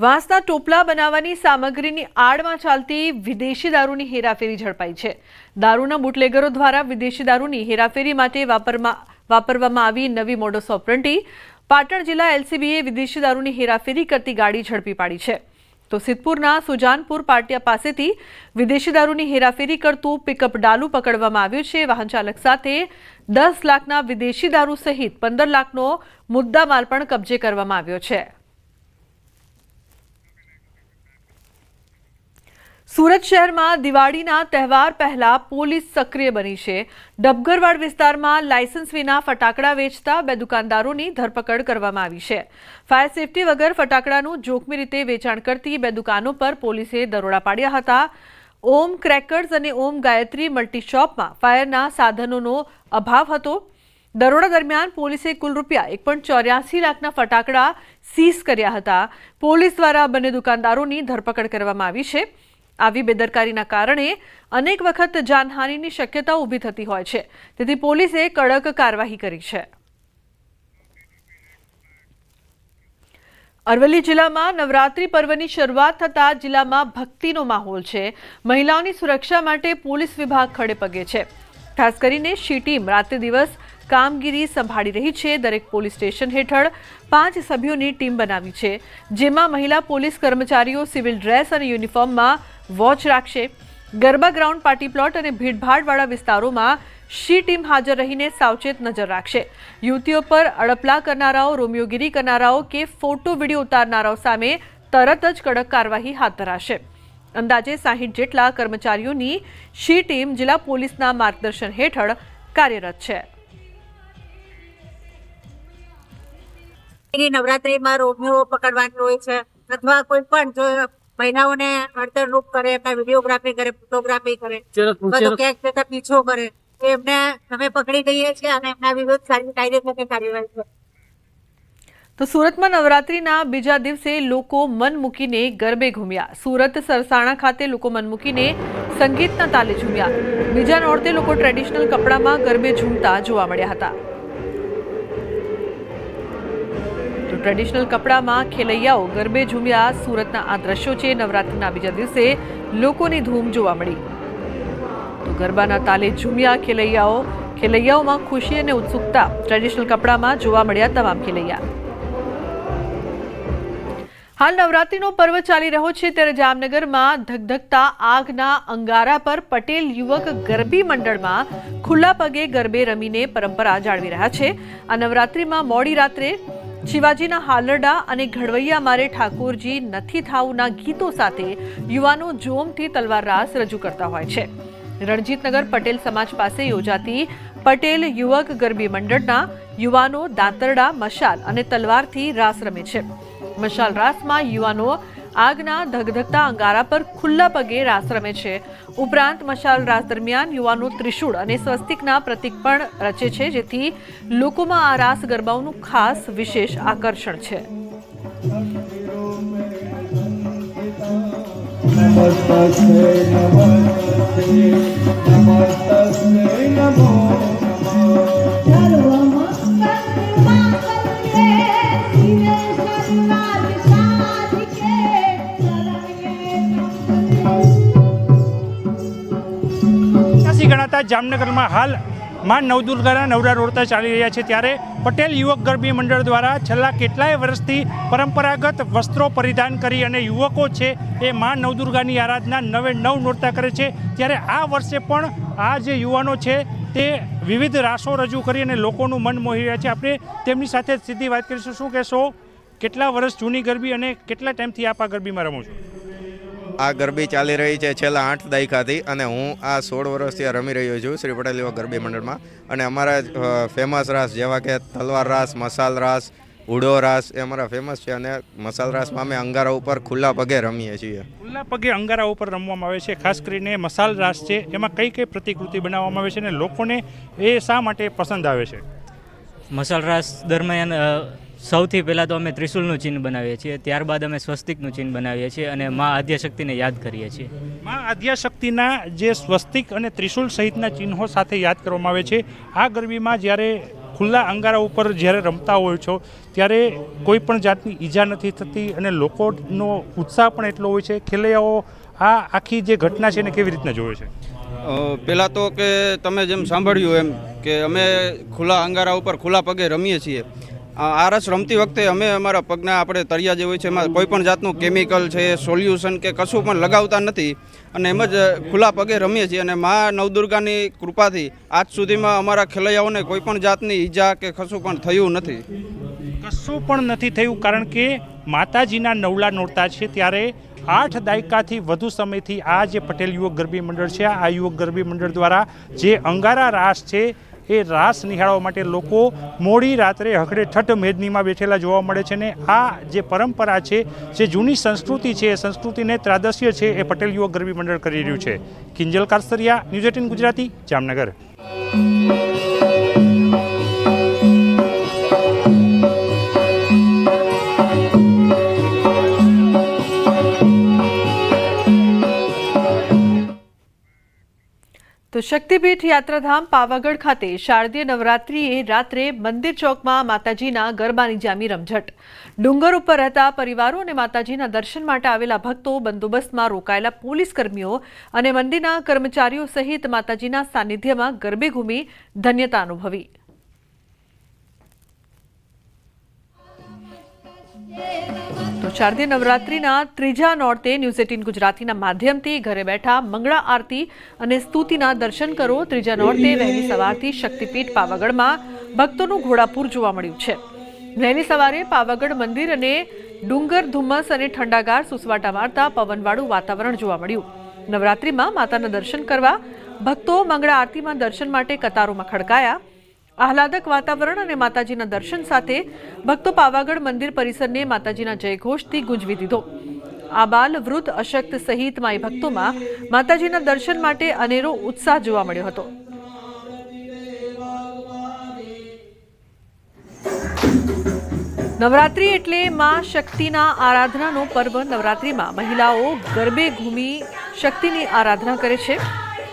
વાંસના ટોપલા બનાવવાની સામગ્રીની આડમાં ચાલતી વિદેશી દારૂની હેરાફેરી ઝડપાઈ છે. દારૂના બુટલેગરો દ્વારા વિદેશી દારૂની હેરાફેરી માટે વાપરમાં, વાપરવામાં આવી નવી મોડસ ઓપરન્ટી પાટણ જિલ્લા એલસીબીએ વિદેશી દારૂની હેરાફેરી કરતી ગાડી ઝડપી પાડી છે. તો સિદ્ધપુરના સુજાનપુર પાટિયા પાસેથી વિદેશી દારૂની હેરાફેરી કરતું પિકઅપ ડાલુ પકડવામાં આવ્યું છે. વાહન ચાલક સાથે દસ લાખના વિદેશી દારૂ સહિત પંદર લાખનો મુદ્દામાલ પણ કબજે કરવામાં આવ્યો છે. સુરત શહેરમાં દિવાળીના તહેવાર પહેલા પોલીસ સક્રિય બની છે. ડબગરવાડ વિસ્તારમાં લાયસન્સ વિના ફટાકડા વેચતા બે દુકાનદારોની ધરપકડ કરવામાં આવી છે. ફાયર સેફટી વગર ફટાકડાનું જોખમી રીતે વેચાણ કરતી બે દુકાનો પર પોલીસે દરોડા પાડ્યા હતા. ઓમ ક્રેકર્સ અને ઓમ ગાયત્રી મલ્ટી શોપમાં ફાયરના સાધનોનો અભાવ હતો. દરોડા દરમિયાન પોલીસે કુલ રૂપિયા એક પણ ચોર્યાસી લાખના ફટાકડા સીઝ કર્યા હતા. પોલીસ દ્વારા બંને દુકાનદારોની ધરપકડ કરવામાં આવી છે. આવી બેદરકારીના કારણે અનેક વખત જાનહાનિની શક્યતા ઊભી થતી હોય છે. તેથી પોલીસે કડક કાર્યવાહી કરી છે. અરવલ્લી જિલ્લામાં નવરાત્રી પર્વની શરૂઆત થતાં જિલ્લામાં ભક્તિનો માહોલ છે. મહિલાઓની સુરક્ષા માટે પોલીસ વિભાગ ખડે પગે છે. ખાસ કરીને શી ટીમ રાત્રે દિવસ કામગીરી સંભાળી રહી છે. દરેક પોલીસ સ્ટેશન હેઠળ પાંચ સભ્યોની ટીમ બનાવી છે. જેમાં મહિલા પોલીસ કર્મચારીઓ, સિવિલ ડ્રેસ અને યુનિફોર્મમાં વોચ રાખશે. ગરબા ગ્રાઉન્ડ, પાર્ટી પ્લોટ અને ભીડભાડવાળા વિસ્તારોમાં શી ટીમ હાજર રહીને સાવચેત નજર રાખશે. યુવતીઓ પર અડપલા કરનારાઓ, રોમિયોગીરી કરનારાઓ કે ફોટો, વીડિયો ઉતારનારાઓ સામે તરત જ કડક કાર્યવાહી હાથ ધરાશે. અંદાજે સાહીઠ જેટલા કર્મચારીઓની શી ટીમ જિલ્લા પોલીસના માર્ગદર્શન હેઠળ કાર્યરત છે. નવરાત્રીમાં રોમિયો પકડવાનું હોય છે. અથવા કોઈ પણ જો મહિલાઓને અડતરરૂપ કરે એમના વિડીયોગ્રાફી કરે ફોટોગ્રાફી કરે અથવા ક્યાંક જતા પીછો કરે. તો એમને અમે પકડી લઈએ છીએ અને એમના વિરુદ્ધ સારી કાયદેસરની કાર્યવાહી છે. તો સુરતમાં નવરાત્રીના બીજા દિવસે લોકો મન મૂકીને ગરબે ઘૂમ્યા. સુરત સરસાણા ખાતે લોકો મન મૂકીને સંગીતના તાલે ઝૂમ્યા. બીજા નોરતે લોકો ટ્રેડિશનલ કપડામાં ગરબે ઝૂમતા જોવા મળ્યા હતા. ટ્રેડિશનલ કપડામાં ખેલૈયાઓ ગરબે ઝૂમ્યા. સુરતના આ દ્રશ્યો છે. નવરાત્રિના બીજા દિવસે લોકોની ધૂમ જોવા મળી. તો ગરબાના તાલે ઝૂમ્યા ખેલૈયાઓ. ખેલૈયાઓમાં ખુશી અને ઉત્સુકતા ટ્રેડિશનલ કપડામાં જોવા મળ્યા તમામ ખેલૈયા. હાલ નવરાત્રીનો પર્વ ચાલી રહ્યો છે. ત્યારે જામનગરમાં ધગધગતા આગના અંગારા પર પટેલ યુવક ગરબી મંડળમાં ખુલ્લા પગે ગરબે રમીને પરંપરા જાળવી રહ્યા છે. આ નવરાત્રીમાં મોડી રાત્રે શિવાજીના હાલરડા અને ઘડવૈયા મારે ઠાકોરજી નથી થાવના ગીતો સાથે યુવાનો જોમથી તલવાર રાસ રજૂ કરતા હોય છે. રણજીતનગર પટેલ સમાજ પાસે યોજાતી પટેલ યુવક ગરબી મંડળના યુવાનો દાંતરડા, મશાલ અને તલવારથી રાસ રમે છે. મશાલ રાસમાં યુવાનો આગના ધગધગતા અંગારા પર ખુલ્લા પગે રાસ રમે છે. ઉપરાંત મશાલ રાસ દરમિયાન યુવાનો ત્રિશૂળ અને સ્વસ્તિકના પ્રતીક પણ રચે છે, જેથી લોકોમાં આ રાસ ગરબાઓનું ખાસ વિશેષ આકર્ષણ છે. નમસ્તે નમો નમઃ જામનગરમાં હાલમાં નવદુર્ગાના નવરા રોડતા ચાલી રહ્યા છે ત્યારે પટેલ યુવક ગરબી મંડળ દ્વારા છેલ્લા કેટલાય વર્ષથી પરંપરાગત વસ્ત્રો પરિધાન કરી અને યુવકો છે એ માં નવદુર્ગાની આરાધના નવે નવ નોરતા કરે છે. ત્યારે આ વર્ષે પણ આ જે યુવાનો છે તે વિવિધ રાસો રજૂ કરી અને લોકોનું મન મોહી રહ્યા છે. આપણે તેમની સાથે સીધી વાત કરીશું. શું કહેશો? કેટલા વર્ષ જૂની ગરબી અને કેટલા ટાઈમથી આપ આ ગરબીમાં રમો છો? આ ગરબી ચાલી રહી છે છેલ્લા આઠ દાયકાથી અને હું આ સોળ વર્ષથી આ રમી રહ્યો છું શ્રી પટેલ યુવા ગરબી મંડળમાં. અને અમારા ફેમસ રાસ જેવા કે તલવાર રાસ મસાલ રાસ ઉડો રાસ એ અમારા ફેમસ છે અને મસાલ રાસમાં અમે અંગારા ઉપર ખુલ્લા પગે રમીએ છીએ. ખુલ્લા પગે અંગારા ઉપર રમવામાં આવે છે. ખાસ કરીને મસાલ રાસ છે એમાં કઈ કઈ પ્રતિકૃતિ બનાવવામાં આવે છે અને લોકોને એ શા માટે પસંદ આવે છે? મસાલ રાસ દરમિયાન સૌથી પહેલાં તો અમે ત્રિશુલનું ચિહ્ન બનાવીએ છીએ ત્યારબાદ અમે સ્વસ્તિકનું ચિહ્ન બનાવીએ છીએ અને મા આદ્યશક્તિને યાદ કરીએ છીએ. મા આદ્યશક્તિના જે સ્વસ્તિક અને ત્રિશુલ સહિતના ચિહ્નો સાથે યાદ કરવામાં આવે છે આ ગરબીમાં જ્યારે ખુલ્લા અંગારા ઉપર જ્યારે રમતા હોય છો ત્યારે કોઈ પણ જાતની ઈજા નથી થતી અને લોકોનો ઉત્સાહ પણ એટલો હોય છે ખેલૈયાઓ આ આખી જે ઘટના છે એને કેવી રીતના જોવે છે? પહેલાં તો કે તમે જેમ સાંભળ્યું એમ કે અમે ખુલ્લા અંગારા ઉપર ખુલ્લા પગે રમીએ છીએ આ રસ રમતી વખતે અમે અમારા પગના આપણે તળિયા જે હોય છે, એમાં કોઈ પણ જાતનું કેમિકલ છે સોલ્યુશન કે કશું પણ લગાવતા નથી. અને એમ જ ખુલ્લા પગે રમીએ છીએ અને મા નવદુર્ગાની કૃપાથી આજ સુધીમાં અમારા ખેલૈયાઓને કોઈ પણ જાતની ઈજા કે કશું પણ થયું નથી. કશું પણ નથી થયું, કારણ કે માતાજીના નવલા નોરતા છે, ત્યારે આઠ દાયકાથી વધુ સમયથી આ જે પટેલ યુવક ગરબી મંડળ છે, આ યુવક ગરબી મંડળ દ્વારા જે અંગારા રાસ છે એ રાસ નિહાળવા માટે લોકો મોડી રાત્રે હકડે ઠઠ મેદનીમાં બેઠેલા જોવા મળે છે ને આ જે પરંપરા છે, જે જૂની સંસ્કૃતિ છે, એ સંસ્કૃતિને ત્રાદસ્ય છે એ પટેલ યુવક ગરબી મંડળ કરી રહ્યું છે. Kinjal Karasariya, news eighteen Gujarati, Jamnagar. તો શક્તિપીઠ યાત્રાધામ પાવાગઢ ખાતે શારદીય નવરાત્રિએ રાત્રે મંદિર ચોકમાં માતાજીના ગરબાની જામી રમઝટ. ડુંગર ઉપર રહેતા પરિવારો અને માતાજીના દર્શન માટે આવેલા ભક્તો બંદોબસ્તમાં રોકાયેલા પોલીસ કર્મીઓ અને મંદિરના કર્મચારીઓ સહિત માતાજીના સાનિધ્યમાં ગરબે ઘૂમી ધન્યતા અનુભવી. તો શારદીય નવરાત્રિના ત્રીજા નોરતે ન્યૂઝ એટીન ગુજરાતીના માધ્યમથી ઘરે બેઠા મંગળા આરતી અને સ્તુતિના દર્શન કરો. ત્રીજા નોરતે વહેલી સવારથી શક્તિપીઠ પાવાગઢમાં ભક્તોનું ઘોડાપૂર જોવા મળ્યું છે. વહેલી સવારે પાવાગઢ મંદિર અને ડુંગર ધુમ્મસ અને ઠંડાગાર સુસવાટા મારતા પવનવાળું વાતાવરણ જોવા મળ્યું. નવરાત્રિમાં માતાના દર્શન કરવા ભક્તો મંગળા આરતીમાં દર્શન માટે કતારોમાં ખડકાયા. આહલાદક વાતાવરણ અને માતાજીના દર્શન સાથે ભક્તો પાવાગઢ મંદિર પરિસરને માતાજીના જયઘોષથી ગુંજવી દીધો. આબાલ વૃદ્ધ અશક્ત સહિત માઈ ભક્તોમાં માતાજીના દર્શન માટે અનેરો ઉત્સાહ જોવા મળ્યો હતો. નવરાત્રી એટલે માં શક્તિના આરાધનાનો પર્વ. નવરાત્રીમાં મહિલાઓ ગરબે ઘૂમી શક્તિની આરાધના કરે છે.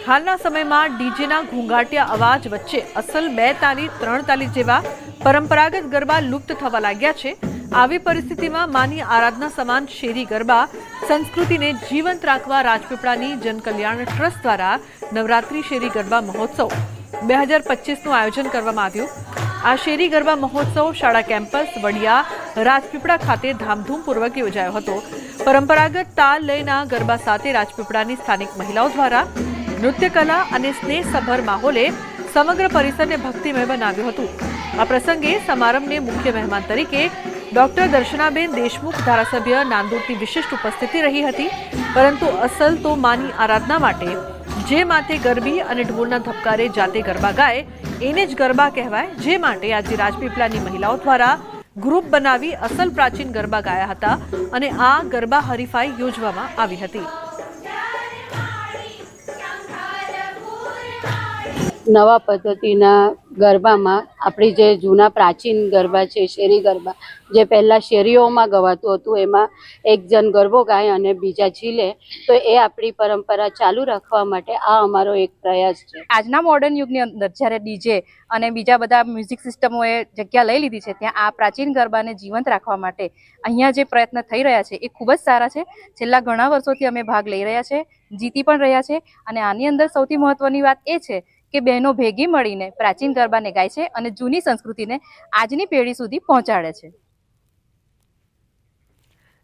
હાલના સમયમાં ડીજેના ઘૂંઘાટિયા અવાજ વચ્ચે અસલ બે તાલી, ત્રણ તાલી જેવા પરંપરાગત ગરબા લુપ્ત થવા લાગ્યા છે. આવી પરિસ્થિતિમાં માની આરાધના સમાન શેરી ગરબા સંસ્કૃતિને જીવંત રાખવા રાજપીપળાની જનકલ્યાણ ટ્રસ્ટ દ્વારા નવરાત્રી શેરી ગરબા મહોત્સવ બે હજાર પચીસનું આયોજન કરવામાં આવ્યું. આ શેરી ગરબા મહોત્સવ શાળા કેમ્પસ, વડિયા, રાજપીપળા ખાતે ધામધૂમપૂર્વક યોજાયો હતો. પરંપરાગત તાલ લયના ગરબા સાથે રાજપીપળાની સ્થાનિક મહિલાઓ દ્વારા નૃત્યકલા અને સ્નેહસભર માહોલે સમગ્ર પરિસરને ભક્તિમય બનાવ્યું હતું. આ પ્રસંગે સમારંભને મુખ્ય મહેમાન તરીકે ડોક્ટર દર્શનાબેન દેશમુખ ધારાસભ્ય નાંદોડની વિશિષ્ટ ઉપસ્થિતિ રહી હતી. પરંતુ અસલ તો માની આરાધના માટે. જે માથે ગરબી અને ઢોલના ધબકારે જાતે ગરબા ગાય, એને જ ગરબા કહેવાય. જે માટે આજે રાજપીપળાની મહિલાઓ દ્વારા ગ્રુપ બનાવી અસલ પ્રાચીન ગરબા ગાયા હતા અને આ ગરબા હરીફાઈ યોજવામાં આવી હતી. નવા પદ્ધતિના ગરબામાં આપણી જે જૂના પ્રાચીન ગરબા છે, શેરી ગરબા, જે પહેલાં શેરીઓમાં ગવાતું હતું, એમાં એક જણ ગરબો ગાય અને બીજા ઝીલે, તો એ આપણી પરંપરા ચાલુ રાખવા માટે આ અમારો એક પ્રયાસ છે. આજના મોડર્ન યુગની અંદર જ્યારે ડીજે અને બીજા બધા મ્યુઝિક સિસ્ટમોએ જગ્યા લઈ લીધી છે, ત્યાં આ પ્રાચીન ગરબાને જીવંત રાખવા માટે અહીંયા જે પ્રયત્ન થઈ રહ્યા છે, એ ખૂબ જ સારા છે. છેલ્લા ઘણા વર્ષોથી અમે ભાગ લઈ રહ્યા છે, જીતી પણ રહ્યા છે અને આની અંદર સૌથી મહત્વની વાત એ છે કે બહેનો ભેગી મળીને પ્રાચીન ગરબાને ગાય છે અને જૂની સંસ્કૃતિને આજની પેઢી સુધી પહોંચાડે છે.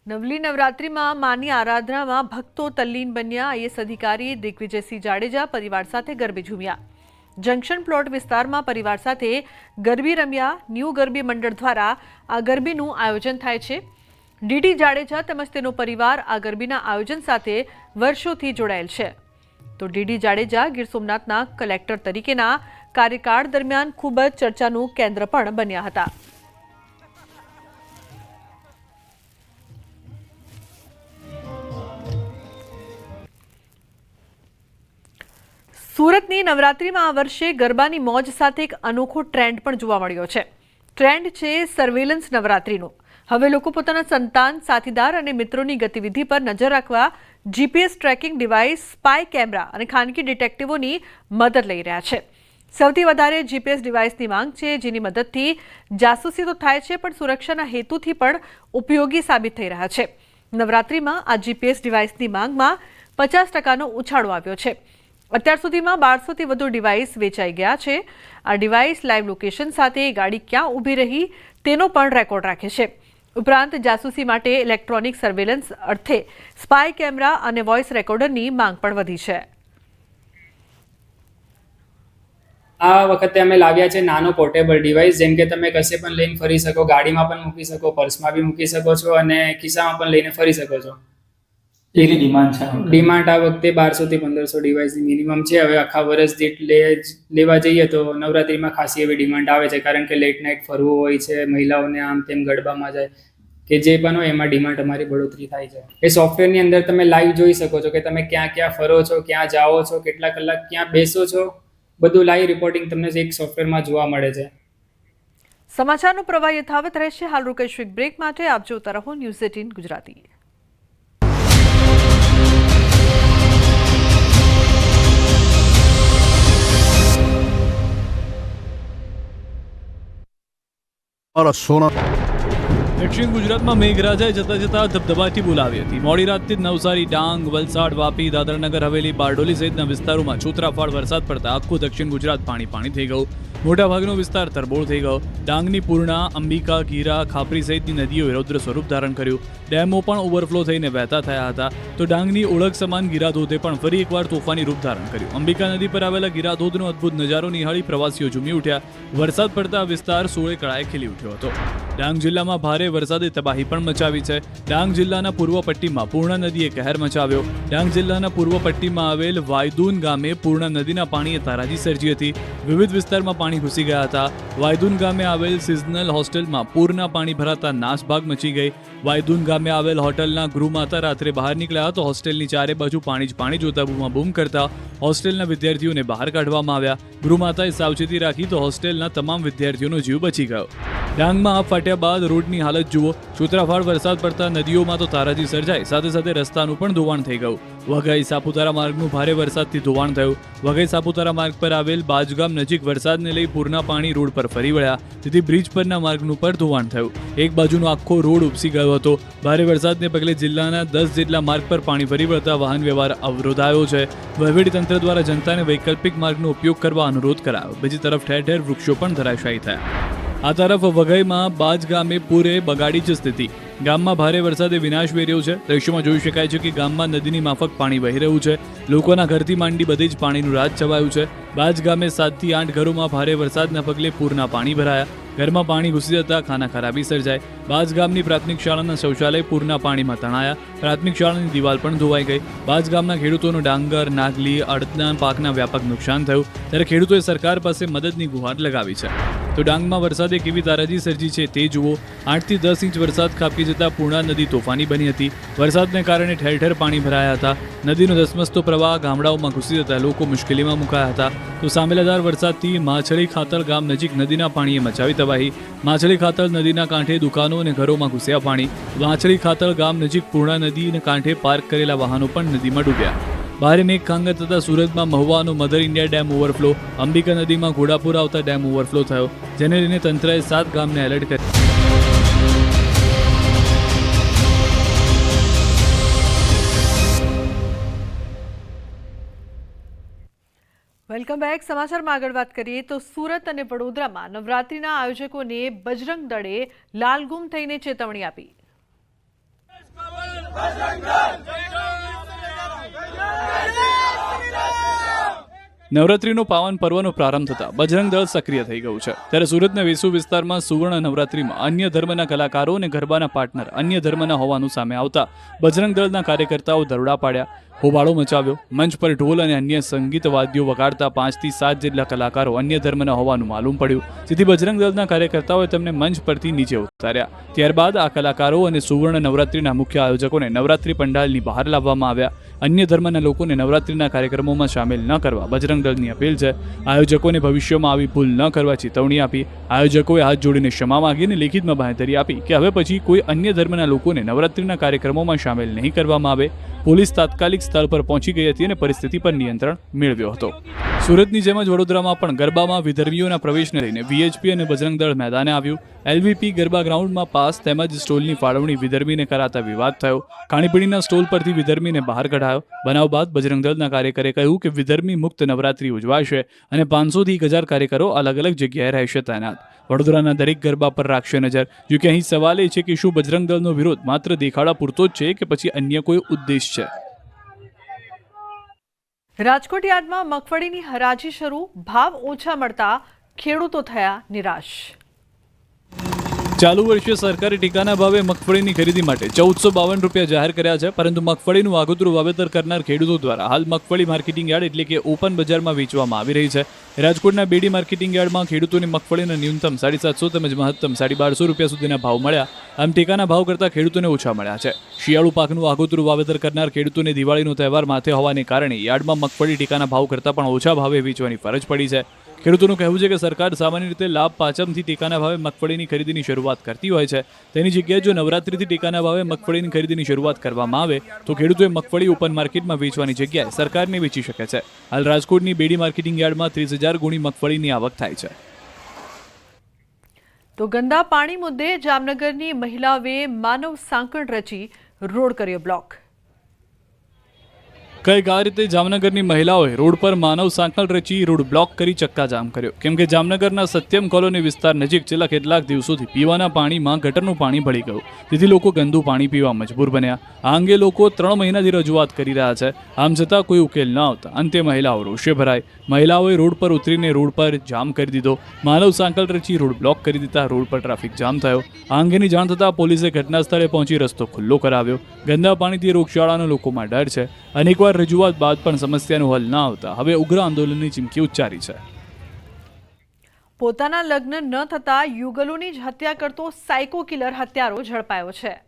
નવલી નવરાત્રિમાં માની આરાધનામાં ભક્તો તલ્લીન બન્યા. આઈએસ અધિકારી દિગ્વિજયસિંહ જાડેજા પરિવાર સાથે ગરબે ઝૂમ્યા. જંકશન પ્લોટ વિસ્તારમાં પરિવાર સાથે ગરબી રમ્યા. ન્યૂ ગરબી મંડળ દ્વારા આ ગરબીનું આયોજન થાય છે. ડીડી જાડેજા તેમજ તેનો પરિવાર આ ગરબીના આયોજન સાથે વર્ષોથી જોડાયેલ છે. તો ડીડી જાડેજા ગીર સોમનાથના કલેક્ટર તરીકેના કાર્યકાળ દરમિયાન ખૂબ જ ચર્ચાનું કેન્દ્ર પણ બન્યા હતા. સુરતની નવરાત્રિમાં આ વર્ષે ગરબાની મોજ સાથે એક અનોખો ટ્રેન્ડ પણ જોવા મળ્યો છે. ટ્રેન્ડ છે સર્વેલન્સ નવરાત્રિનો. હવે લોકો પોતાના સંતાન, સાથીદાર અને મિત્રોની ગતિવિધિ પર નજર રાખવા GPS tracking device, spy camera અને ખાનગી ડિટેક્ટિવોની મદદ લઈ રહ્યા છે. સૌથી વધારે જીપીએસ ડિવાઇસની માંગ છે, જેની મદદથી જાસૂસી તો થાય છે, પણ સુરક્ષાના હેતુથી પણ ઉપયોગી સાબિત થઈ રહ્યા છે. નવરાત્રિમાં આ જીપીએસ ડિવાઇસની માંગમાં પચાસ ટકાનો ઉછાળો આવ્યો છે. અત્યાર સુધીમાં બારસોથી વધુ ડિવાઇસ વેચાઈ ગયા છે. આ ડિવાઇસ લાઈવ લોકેશન સાથે ગાડી ક્યાં ઊભી રહી તેનો પણ રેકોર્ડ રાખે છે. ઉપરાંત જાસૂસી માટે ઇલેક્ટ્રોનિક સર્વેલન્સ અર્થે સ્પાય કેમેરા અને વોઇસ રેકોર્ડરની માંગ પણ વધી છે. આ વખતે અમે લાવ્યા છે નાનો પોર્ટેબલ ડિવાઇસ, જેમ કે તમે કશે પણ લઈને ફરી શકો, ગાડીમાં પણ મૂકી શકો, પર્સમાં બી મૂકી શકો છો અને ખિસ્સામાં પણ લઈને ફરી શકો છો. કેટલી ડિમાન્ડ છે ડિમાન્ડ આ વખતે બારસોથી પંદરસો ડિવાઇસની મિનિમમ છે. હવે આખા વર્ષ દીઠ લે લેવા જઈએ તો નવરાત્રિમાં ખાસી એવી ડિમાન્ડ આવે છે. કારણ કે લેટ નાઇટ ફરવું હોય છે મહિલાઓને આમ તેમ ગડબામાં જાય કે જે પણ હોય એમાં ડિમાન્ડ અમારી બઢોતરી થાય છે. એ સોફ્ટવેરની અંદર તમે લાઈવ જોઈ શકો છો કે તમે ક્યાં ક્યાં ફરો છો ક્યાં જાઓ છો કેટલા કલાક ક્યાં બેસો છો બધું લાઈવ રિપોર્ટિંગ તમને એક સોફ્ટવેરમાં જોવા મળે છે. સમાચારનો પ્રવાહ યથાવત રહેશે. હાલ રોકેશ બ્રેક માટે આપ જોતા રહો ન્યૂઝ એટીન ગુજરાતી. સોના દક્ષિણ ગુજરાતમાં મેઘરાજાએ જતા જતા ધબધબાટી બોલાવી હતી. મોડી રાતથી જ નવસારી, ડાંગ, વલસાડ, વાપી દાદરાનગર હવેલી, બારડોલી સહિતના વિસ્તારોમાં છૂતરાફાળ વરસાદ પડતા આખું દક્ષિણ ગુજરાત પાણી પાણી થઈ ગયું. મોટાભાગનો વિસ્તાર તરબોળ થઈ ગયો. ડાંગની પૂર્ણા, અંબિકા, ગીરા, ખાપરી સહિતની નદીઓએ રૌદ્ર સ્વરૂપ ધારણ કર્યું. ડેમો પણ ઓવરફ્લો થઈને વહેતા થયા હતા. તો ડાંગની ઓળખ સમાન ગીરાધોધે પણ ફરી એકવાર તોફાની રૂપ ધારણ કર્યું. અંબિકા નદી પર આવેલા ગીરાધોધનો અદ્ભુત નજારો નિહાળી પ્રવાસીઓ ઝૂમી ઉઠ્યા. વરસાદ પડતા વિસ્તાર સોળે કળાએ ખીલી ઉઠ્યો હતો. ડાંગ જિલ્લામાં ભારે વરસાદે તબાહી પણ મચાવી છે. ડાંગ જિલ્લાના પૂર્વ પટ્ટીમાં પૂર્ણા નદીએ કહેર મચાવ્યો. ડાંગ જિલ્લાના પૂર્વ પટ્ટીમાં આવેલ વાયદુન ગામે પૂર્ણા નદીના પાણીએ તારાજી સર્જી હતી. વિવિધ વિસ્તારમાં ઘૂસી ગયા હતા. વાયદુન ગામે આવેલ સિઝનલ હોસ્ટેલમાં પૂરના પાણી ભરાતા નાસભાગ મચી ગઈ. વાયદૂન ગામે આવેલ હોટલના ગૃહમાતા રાત્રે બહાર નીકળ્યા તો હોસ્ટેલની ચારે બાજુ પાણી જ પાણી જોતા બૂમા બૂમ કરતા હોસ્ટેલના વિદ્યાર્થીઓને બહાર કાઢવામાં આવ્યા. ગૃહમાતાએ સાવચેતી રાખી તો હોસ્ટેલના તમામ વિદ્યાર્થીઓનો જીવ બચી ગયો. ડાંગમાં આ ફાટ્યા બાદ રોડની હાલત જુઓ. છોતરાફાળ વરસાદ પડતા નદીઓમાં તો તારાજી સર્જાઈ. સાથે સાથે રસ્તાનું પણ ધોવાણ થઈ ગયું. વઘઈ સાપુતારા માર્ગનું ભારે વરસાદથી ધોવાણ થયું. વઘઈ સાપુતારા માર્ગ પર આવેલ બાજગામ નજીક વરસાદને લઈ પૂરના પાણી રોડ પર ફરી વળ્યા. તેથી બ્રિજ પરના માર્ગનું પર ધોવાણ થયું. એક બાજુનો આખો રોડ ઉપસી ગયો. હતો. ભારે વરસાદને પગલે જિલ્લાના દસ જેટલા માર્ગ પર પાણી ફરી વળતા વાહન વ્યવહાર અવરોધાયો છે. વહીવટીતંત્ર દ્વારા જનતાને વૈકલ્પિક માર્ગનો ઉપયોગ કરવા અનુરોધ કરાયો. બીજી તરફ ઠેર ઠેર વૃક્ષો પણ ધરાશાયી થયા. આ તરફ વઘઈમાં બાજ ગામે પૂરે બગાડી છે સ્થિતિ. ગામમાં ભારે વરસાદે વિનાશ વેર્યો છે. દ્રશ્યોમાં જોઈ શકાય છે કે ગામમાં નદીની માફક પાણી વહી રહ્યું છે. લોકોના ઘરથી માંડી બધી જ પાણીનું રાજ છવાયું છે. બાજ ગામે સાતથી આઠ ઘરોમાં ભારે વરસાદના પગલે પૂરના પાણી ભરાયા. ઘરમાં પાણી ઘૂસી જતા ખાના ખરાબી સર્જાય. બાજ ગામની પ્રાથમિક શાળાના શૌચાલય પૂરના પાણીમાં તણાયા. પ્રાથમિક શાળાની દિવાલ પણ ધોવાઈ ગઈ. બાજ ગામના ખેડૂતોનું ડાંગર, નાગલી, અડદના પાકના વ્યાપક નુકસાન થયું. ત્યારે ખેડૂતોએ સરકાર પાસે મદદની ગુહાર લગાવી છે. તો ડાંગમાં વરસાદે કેવી તારાજી સર્જી છે તે જુઓ. આઠથી દસ ઇંચ વરસાદ ખાબકી જતા પૂર્ણા નદી તોફાની બની હતી. વરસાદને કારણે ઠેર ઠેર પાણી ભરાયા હતા. નદીનો ધસમસતો પ્રવાહ ગામડાઓમાં ઘૂસી જતા લોકો મુશ્કેલીમાં મુકાયા હતા. તો સામેલાદાર વરસાદથી માછળી ખાતર ગામ નજીક નદીના પાણીએ મચાવી તબાહી. માછળી ખાતર નદીના કાંઠે દુકાનો અને ઘરોમાં ઘૂસ્યા પાણી. માછળી ખાતર ગામ નજીક પૂર્ણા નદીના કાંઠે પાર્ક કરેલા વાહનો પણ નદીમાં ડૂબ્યા. ભારે મેઘખાંગર થતાં થતા સુરતમાં મહુવાનો Mother India dam overflow Ambika નદીમાં ઘોડાપુર આવતા ડેમ ઓવરફ્લો થયો જેને લઈને તંત્રએ સાત ગામને એલર્ટ કર્યા. Welcome back. સમાચારમાં આગળ વાત કરીએ તો સુરત અને વડોદરામાં નવરાત્રિના આયોજકોને બજરંગ દળે લાલગુમ થઈને ચેતવણી આપી. નવરાત્રીનો પાવન પર્વનો પ્રારંભ થતા બજરંગ દળ સક્રિય થઈ ગયું છે. ત્યારે સુરતના વેસુ વિસ્તારમાં સુવર્ણ નવરાત્રીમાં અન્ય ધર્મના કલાકારો અને ગરબાના પાર્ટનર અન્ય ધર્મના હોવાનું સામે આવતા બજરંગ દળના કાર્યકર્તાઓ દરોડા પાડ્યા. હોબાળો મચાવ્યો. મંચ પર ઢોલ અને અન્ય સંગીત વાદ્યો વગાડતા પાંચથી સાત જેટલા કલાકારો અન્ય ધર્મના હોવાનું માલુમ પડ્યું. જેથી બજરંગ દળના કાર્યકર્તાઓએ તેમને મંચ પરથી નીચે ઉતાર્યા. ત્યારબાદ આ કલાકારો અને સુવર્ણ નવરાત્રિના મુખ્ય આયોજકોને નવરાત્રિ પંડાલની બહાર લાવવામાં આવ્યા. અન્ય ધર્મના લોકોને નવરાત્રિના કાર્યક્રમોમાં સામેલ ન કરવા બજરંગ દળની અપીલ છે. આયોજકોને ભવિષ્યમાં આવી ભૂલ ન કરવા ચેતવણી આપી. આયોજકોએ હાથ જોડીને ક્ષમા માગી અને લેખિતમાં બાંહેધરી આપી કે હવે પછી કોઈ અન્ય ધર્મના લોકોને નવરાત્રિના કાર્યક્રમોમાં સામેલ નહીં કરવામાં આવે. પોલીસ તાત્કાલિક સ્થળ પર પહોંચી ગઈ હતી અને પરિસ્થિતિ પર નિયંત્રણ મેળવ્યો હતો. સુરતની જેમ જ વડોદરામાં પણ ગરબામાં વિધર્મીઓના પ્રવેશને લઈને વીએચપી અને બજરંગ દળ મેદાને આવ્યું. એલવીપી ગરબા ગ્રાઉન્ડમાં પાસ તેમજ સ્ટોલની ફાળવણી વિધર્મીને કરાતા વિવાદ થયો. ખાણીપીણીના સ્ટોલ પરથી વિધર્મીને બહાર કઢાયો. બનાવ બાદ બજરંગ દળના કાર્યકરે કહ્યું કે વિધર્મી મુક્ત નવરાત્રી ઉજવાશે અને પાંચસોથી એક હજાર કાર્યકરો અલગ અલગ જગ્યાએ રહેશે તૈનાત. વડોદરાના દરેક ગરબા પર રાખશે નજર. જો કે અહીં સવાલ એ છે કે શું બજરંગ દળનો વિરોધ માત્ર દેખાડા પૂરતો જ છે કે પછી અન્ય કોઈ ઉદ્દેશ છે? રાજકોટ યાર્ડમાં મગફળીની હરાજી શરૂ, ભાવ ઓછા મળતા ખેડૂતો થયા નિરાશ. ચાલુ વર્ષે સરકારે ટેકાના ભાવે મગફળીની ખરીદી માટે ચૌદસો બાવન રૂપિયા જાહેર કર્યા છે, પરંતુ મગફળીનું આગોતરું વાવેતર કરનાર ખેડૂતો દ્વારા હાલ મગફળી માર્કેટિંગ યાર્ડ એટલે કે ઓપન બજારમાં વેચવામાં આવી રહી છે. રાજકોટના બેડી માર્કેટિંગ યાર્ડમાં ખેડૂતોને મગફળીના ન્યૂનતમ સાડી સાતસો તેમજ મહત્તમ સાડી બારસો રૂપિયા સુધીના ભાવ મળ્યા. આમ ટેકાના ભાવ કરતાં ખેડૂતોને ઓછા મળ્યા છે. શિયાળુ પાકનું આગોતરું વાવેતર કરનાર ખેડૂતોને દિવાળીનો તહેવાર માથે હોવાને કારણે યાર્ડમાં મગફળી ટેકાના ભાવ કરતાં પણ ઓછા ભાવે વેચવાની ફરજ પડી છે. ખેડૂતોનું કહેવું છે કે સરકાર સામાન્ય રીતે લાભ પાચમથી ટેકાના ભાવે મગફળીની ખરીદીની શરૂઆત કરતી હોય છે. તેની જગ્યાએ જો નવરાત્રિથી ટેકાના ભાવે મગફળીની ખરીદીની શરૂઆત કરવામાં આવે, તો ખેડૂતોએ મગફળી ઓપન માર્કેટમાં વેચવાની જગ્યાએ સરકારને વેચી શકે છે. હાલ રાજકોટની બેડી માર્કેટિંગ યાર્ડમાં ત્રીસ હજાર ગુણી મગફળીની આવક થાય છે. તો ગંદા પાણી મુદ્દે જામનગરની મહિલાઓએ માનવ સાંકળ રચી રોડ કર્યો બ્લોક. કંઈક આ રીતે જામનગરની મહિલાઓએ રોડ પર માનવ સાંકળ રચી રોડ બ્લોક કરી ચક્કાજામ કર્યો. કેમ કે જામનગરના સત્યમ કોલોની વિસ્તાર નજીક છેલ્લા કેટલાક દિવસોથી પીવાના પાણીમાં ગટરનું પાણી ભળી ગયું. તેથી લોકો ગંદુ પાણી પીવા મજબૂર બન્યા. આ અંગે લોકો ત્રણ મહિનાથી રજૂઆત કરી રહ્યા છે. આમ છતાં કોઈ ઉકેલ ન આવતા. અંતે મહિલાઓ રોષે ભરાઈ. મહિલાઓએ રોડ પર ઉતરીને રોડ પર જામ કરી દીધો. માનવ સાંકળ રચી રોડ બ્લોક કરી દીધા. રોડ પર ટ્રાફિક જામ થયો. આ અંગેની જાણ થતાં પોલીસે ઘટના સ્થળે પહોંચી રસ્તો ખુલ્લો કરાવ્યો. ગંદા પાણીથી રોગચાળાનો લોકોમાં ડર છે. અનેકવાર રજૂઆત બાદ પણ સમસ્યાનું હલ ન આવતા હવે ઉગ્ર આંદોલનની ચીમકી ઉચ્ચારી છે. પોતાના લગ્ન ન થતા યુગલોની જ હત્યા કરતો સાયકો કિલર હત્યારો ઝડપાયો છે.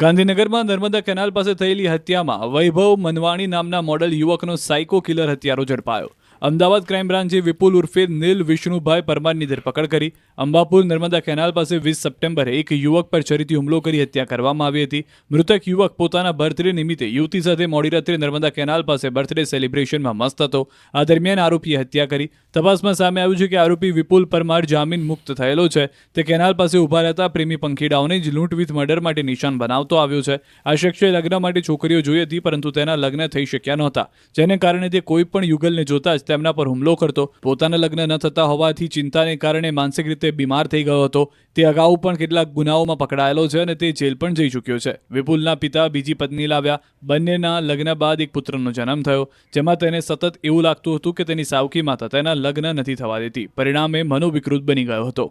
ગાંધીનગરમાં નર્મદા કેનાલ પાસે થયેલી હત્યામાં વૈભવ મનવાણી નામના મોડલ યુવકનો સાયકો કિલર હત્યારો ઝડપાયો. અમદાવાદ ક્રાઇમ બ્રાન્ચે વિપુલ ઉર્ફે નીલ વિષ્ણુભાઈ પરમારની ધરપકડ કરી. અંબાપુર નર્મદા કેનાલ પાસે વીસ સપ્ટેમ્બરે એક યુવક પર છરીથી હુમલો કરી હત્યા કરવામાં આવી હતી. મૃતક યુવક પોતાના બર્થડે નિમિત્તે યુવતી સાથે મોડી રાત્રે નર્મદા કેનાલ પાસે બર્થડે સેલિબ્રેશનમાં મસ્ત હતો. આ દરમિયાન આરોપીએ હત્યા કરી. તપાસમાં સામે આવ્યું છે કે આરોપી વિપુલ પરમાર જામીન મુક્ત થયેલો છે. તે કેનાલ પાસે ઊભા રહેતા પ્રેમી પંખીડાઓને જ લૂંટ વિથ મર્ડર માટે નિશાન બનાવતો આવ્યો છે. આ શખ્સે લગ્ન માટે છોકરીઓ જોઈ હતી, પરંતુ તેના લગ્ન થઈ શક્યા નહોતા, જેને કારણે તે કોઈ પણ યુગલને જોતા જ તેમના પર હુમલો કરતો. પોતાના લગ્ન ન થતા હોવાથી ચિંતાને કારણે માનસિક રીતે બીમાર થઈ ગયો હતો. તે અગાઉ પણ કેટલાક ગુનાઓમાં પકડાયેલો છે અને તે જેલ પણ જઈ ચૂક્યો છે. વિપુલના પિતા બીજી પત્ની લાવ્યા. બંનેના લગ્ન બાદ એક પુત્રનો જન્મ થયો, જેમાં તેને સતત એવું લાગતું હતું કે તેની સાવકી માતા તેના લગ્ન નથી થવા દેતી. પરિણામે મનોવિકૃત બની ગયો હતો.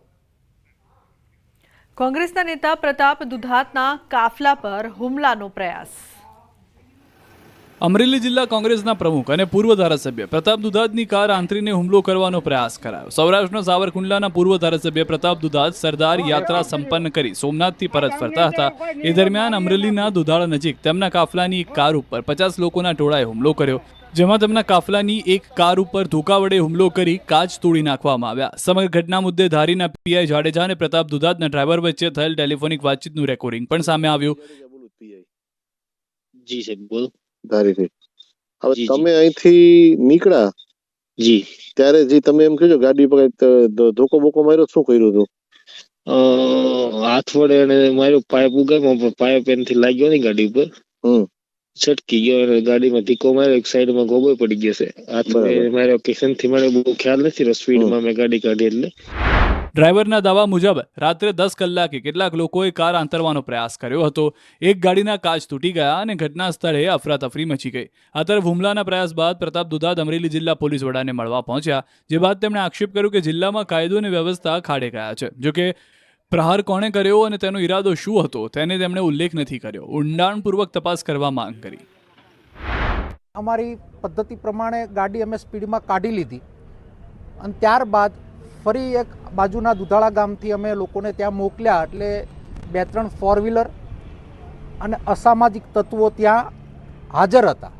કોંગ્રેસના નેતા પ્રતાપ દુધાતના કાફલા પર હુમલાનો પ્રયાસ. અમરેલી જિલ્લા કોંગ્રેસના પ્રમુખ અને પૂર્વ ધારાસભ્ય પ્રતાપ દુધાતની કાર આંતરીને હુમલો કરવાનો પ્રયાસ કરાયો. સૌરાષ્ટ્રના સાવરકુંડલાના પૂર્વ ધારાસભ્ય પ્રતાપ દુધાત સરદાર યાત્રા સંપન્ન કરી સોમનાથથી પરત ફરતા હતા. એ દરમિયાન અમરેલીના દુધાળા નજીક તેમના કાફલાની એક કાર ઉપર પચાસ લોકોના ટોળાએ હુમલો કર્યો. જેમાં તેમના કાફલાની એક કાર ઉપર ધોકા વડે હુમલો કરી કાચ તોડી નાખવામાં આવ્યા. સમગ્ર ઘટના મુદ્દે ધારીના પીઆઈ જાડેજા અને પ્રતાપ દુધાતના ડ્રાઈવર વચ્ચે થયેલ ટેલિફોનિક વાતચીતનું રેકોર્ડિંગ પણ સામે આવ્યું. જી સાહેબ, બોલો. ધારીથી હવે. તમે અહીંથી નીકળ્યા? જી. ત્યારે જે તમે એમ કહેજો ગાડી પર ધોકો બોકો માર્યો શું કર્યું હતું? હાથ વડે એને માર્યો પાઇપ ઉગાડ્યો પણ પાઇપ એનથી લાગ્યો નહીં ગાડી ઉપર. છટકી ગયો અને ગાડીમાં ધીકો માર્યો એક સાઈડમાં ગોબો પડી ગયો છે. હાથ વડે બરાબર. થી માર્યો બહુ ખ્યાલ નથી સ્પીડમાં મેં ગાડી કાઢી એટલે. ડ્રાઈવરના દાવા મુજબ રાત્રે દસ કલાકે કેટલાક લોકોએ કાર આંતરવાનો પ્રયાસ કર્યો હતો. એક ગાડીના કાચ તૂટી ગયા અને ઘટના સ્થળે અફરાતફરી મચી ગઈ. આ તરફ હુમલાના પ્રયાસ બાદ પ્રતાપ દુધાત અમરેલી જિલ્લા પોલીસ વડાને મળવા પહોંચ્યા, જે બાદ તેમણે આક્ષેપ કર્યો કે જિલ્લામાં કાયદો અને વ્યવસ્થા ખાડે ગયા છે. જોકે પ્રહાર કોણે કર્યો અને તેનો ઈરાદો શું હતો, તેને તેમણે ઉલ્લેખ નથી કર્યો. ઊંડાણપૂર્વક તપાસ કરવા માંગ કરી. અમારી પદ્ધતિ પ્રમાણે ગાડી અમે સ્પીડમાં કાઢી લીધી. અને ત્યારબાદ ફરી એક બાજુના દુધાળા ગામથી અમે લોકોને ત્યાં મોકલ્યા, એટલે બે ત્રણ ફોર વ્હીલર અને અસામાજિક તત્વો ત્યાં હાજર હતા.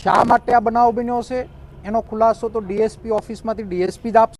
શા માટે આ બનાવ બન્યો છે? એનો ખુલાસો તો ડીએસપી ઓફિસમાંથી ડીએસપી જ આપશે.